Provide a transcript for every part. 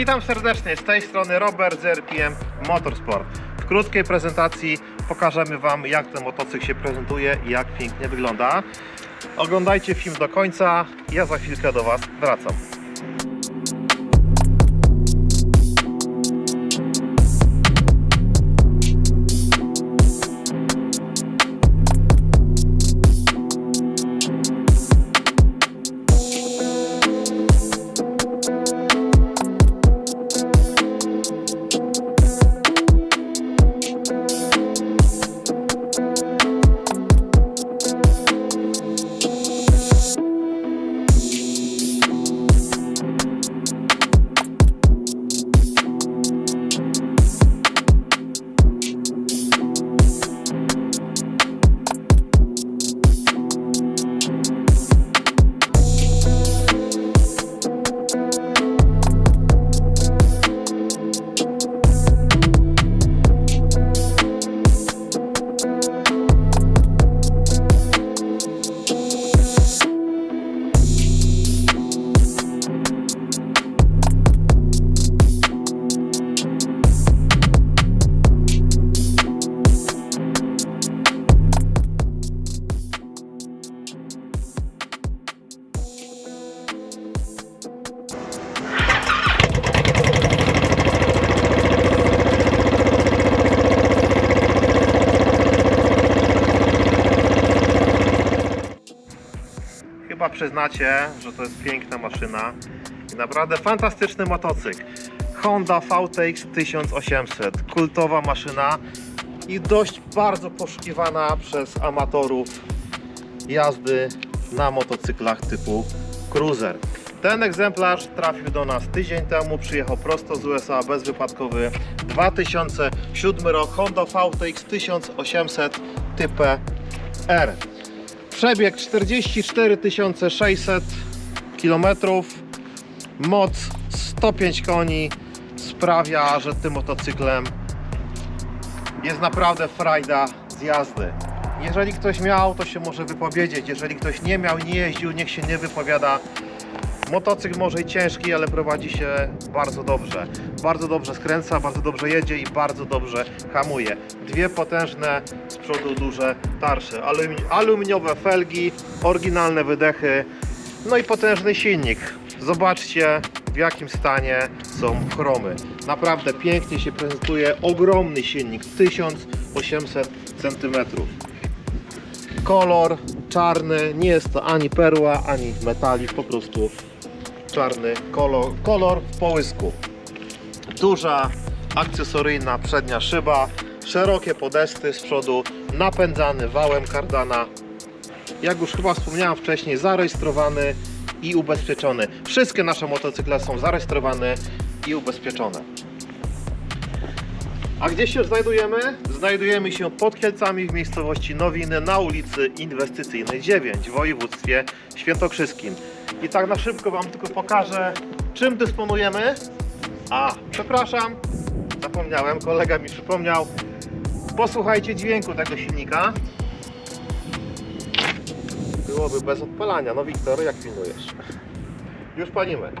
Witam serdecznie, z tej strony Robert z RPM Motorsport. W krótkiej prezentacji pokażemy Wam jak ten motocykl się prezentuje i jak pięknie wygląda. Oglądajcie film do końca, ja za chwilkę do Was wracam. Przyznacie, że to jest piękna maszyna i naprawdę fantastyczny motocykl. Honda VTX 1800, kultowa maszyna i dość bardzo poszukiwana przez amatorów jazdy na motocyklach typu cruiser. Ten egzemplarz trafił do nas tydzień temu, przyjechał prosto z USA, bezwypadkowy. 2007 rok Honda VTX 1800 Type R. Przebieg 44 600 km, moc 105 koni sprawia, że tym motocyklem jest naprawdę frajda z jazdy. Jeżeli ktoś miał, to się może wypowiedzieć. Jeżeli ktoś nie miał, nie jeździł, niech się nie wypowiada. Motocykl może i ciężki, ale prowadzi się bardzo dobrze. Bardzo dobrze skręca, bardzo dobrze jedzie i bardzo dobrze hamuje. Dwie potężne z przodu duże alumi- aluminiowe felgi, oryginalne wydechy, no i potężny silnik. Zobaczcie w jakim stanie są chromy. Naprawdę pięknie się prezentuje ogromny silnik 1800 cm. Kolor czarny, nie jest to ani perła, ani metalik, po prostu czarny kolor, kolor w połysku. Duża akcesoryjna przednia szyba, szerokie podesty z przodu, napędzany wałem kardana. Jak już chyba wspomniałem wcześniej, zarejestrowany i ubezpieczony. Wszystkie nasze motocykle są zarejestrowane i ubezpieczone. A gdzie się znajdujemy? Znajdujemy się pod Kielcami w miejscowości Nowiny na ulicy Inwestycyjnej 9 w województwie świętokrzyskim. I tak na szybko Wam tylko pokażę, czym dysponujemy. A, przepraszam, zapomniałem, kolega mi przypomniał. Posłuchajcie dźwięku tego silnika. Byłoby bez odpalania. No Wiktor, jak pilnujesz? Już palimy.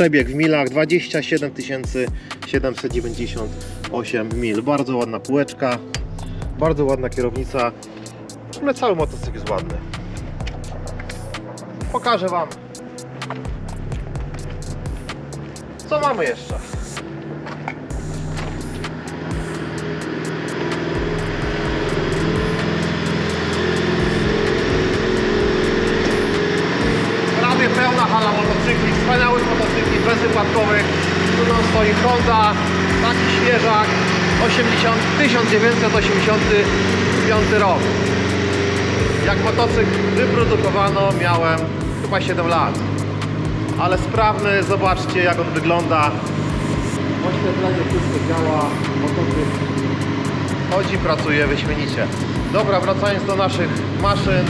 Przebieg w milach 27 798 mil. Bardzo ładna półeczka, bardzo ładna kierownica. sumie cały motocykl jest ładny. Pokażę Wam. Co mamy jeszcze? Pełna hala motocykli, wspaniałych bezwypadkowych. Tu nam stoi Honda, taki świeżak, 80, 1985 rok. Jak motocykl wyprodukowano miałem chyba 7 lat. Ale sprawny, zobaczcie jak on wygląda. Oświetlenie wszystko działa, motocykl chodzi, pracuje wyśmienicie. Dobra, wracając do naszych maszyn.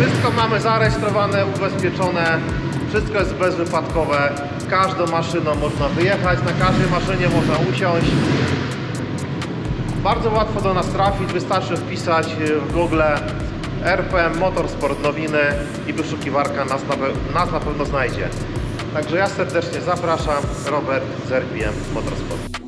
Wszystko mamy zarejestrowane, ubezpieczone. Wszystko jest bezwypadkowe. Każdą maszyną można wyjechać, na każdej maszynie można usiąść. Bardzo łatwo do nas trafić, wystarczy wpisać w Google RPM Motorsport Nowiny i wyszukiwarka nas na, nas na pewno znajdzie. Także ja serdecznie zapraszam, Robert z RPM Motorsport.